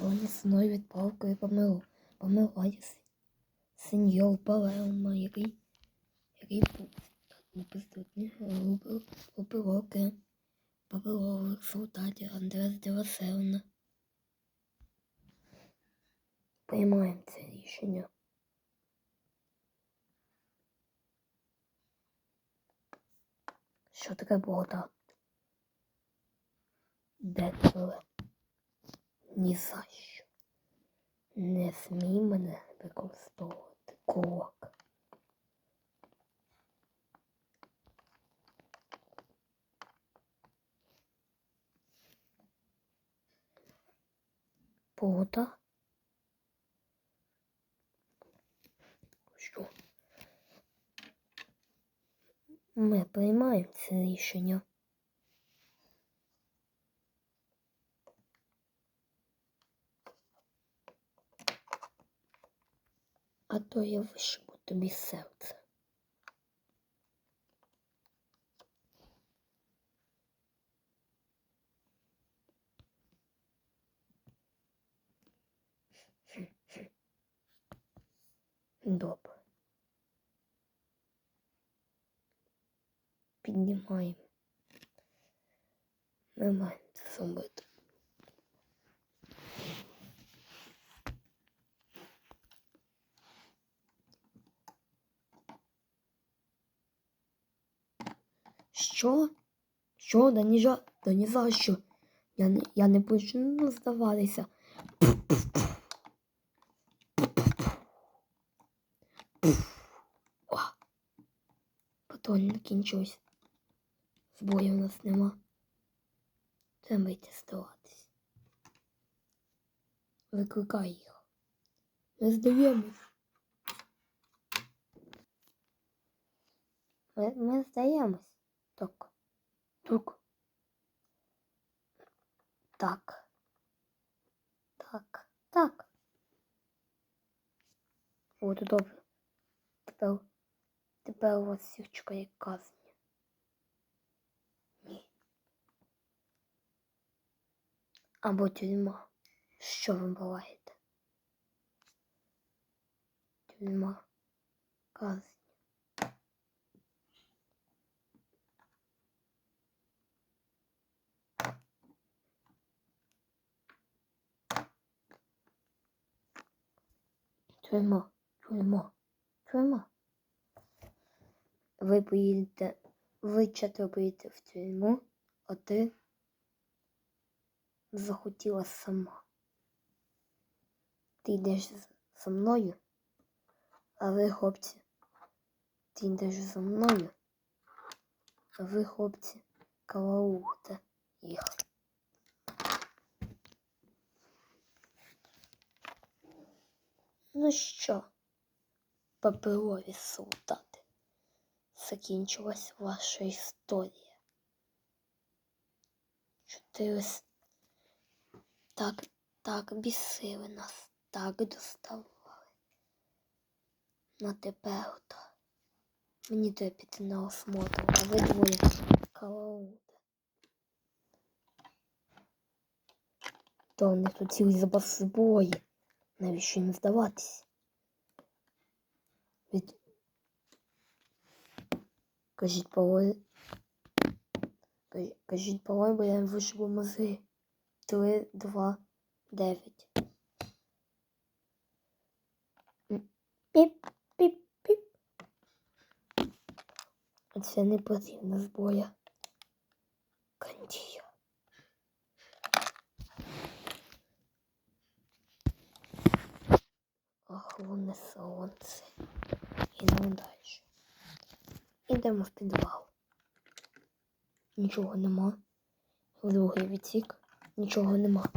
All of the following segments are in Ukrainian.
Сьогодні синою від палкою помилу. Помилаюся. Сеньор Палермо, який, який неприступний, любив опилоки, папилових солдатів Андрес де Васелна. Приймаємо це рішення. Що таке бода? Де тебе? Ні за що. Не смій мене використовувати кулак. Бода? Що? Ми приймаємо це рішення. А то я вишибу тобі серце. Добре. Піднімаємо. Ми маємо це зробити. Що? Що? Да ні, жа... да ні за що. Я не, я не почну здаватися. О! Не кінчився. Зброї у нас нема. Треба йти здаватись. Викликай їх. Ми здаємось. Ми, ми здаємось. Так. Так. Так. Так. Так. От добре. Тепер, тепер у вас всіх чекає казання. Ні. Або тюрма. Що ви буваєте? Тюрма. Казання. Тюрма, тюрма, тюрма. Ви поїдете, ви четверо поїдете в тюрму, а ти захотіла сама. Ти йдеш за мною, а ви, хлопці, ти йдеш за мною, а ви, хлопці, калаухте їх. Ну що, паперові солдати, закінчилась ваша історія. Чотири так, так бісили нас, так доставали. На тепер ото. Мені треба піти на осмотр, а ви двоє калаути. То вони тут цілий запас зброї. Навіщо їм здаватись? Від... Кажіть полой. Кажіть- полой, бо я вишибу мозги. Три, два, дев'ять. М, Піп, піп, піп. Це не потрібна зброя. Кандія. Охлоне сонце. Ідемо далі. Ідемо в підвал. Нічого нема. В другий відсік нічого нема.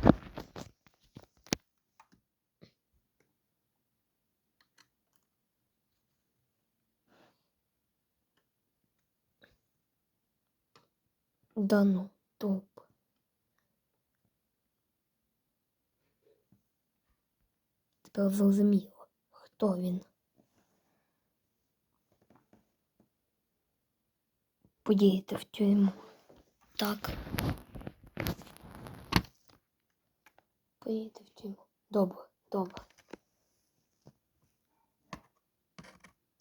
Да ну, топ. Тепер зрозуміло, хто він. Подіяти в тюрму. Так. поїдете в тюрму. Добре, добре.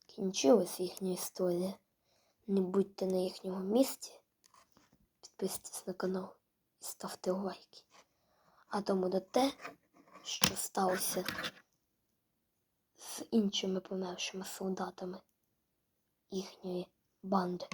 Кінчилась їхня історія. Не будьте на їхньому місці. Підписуйтесь на канал і ставте лайки. А тому до те, що сталося з іншими помершими солдатами їхньої банди.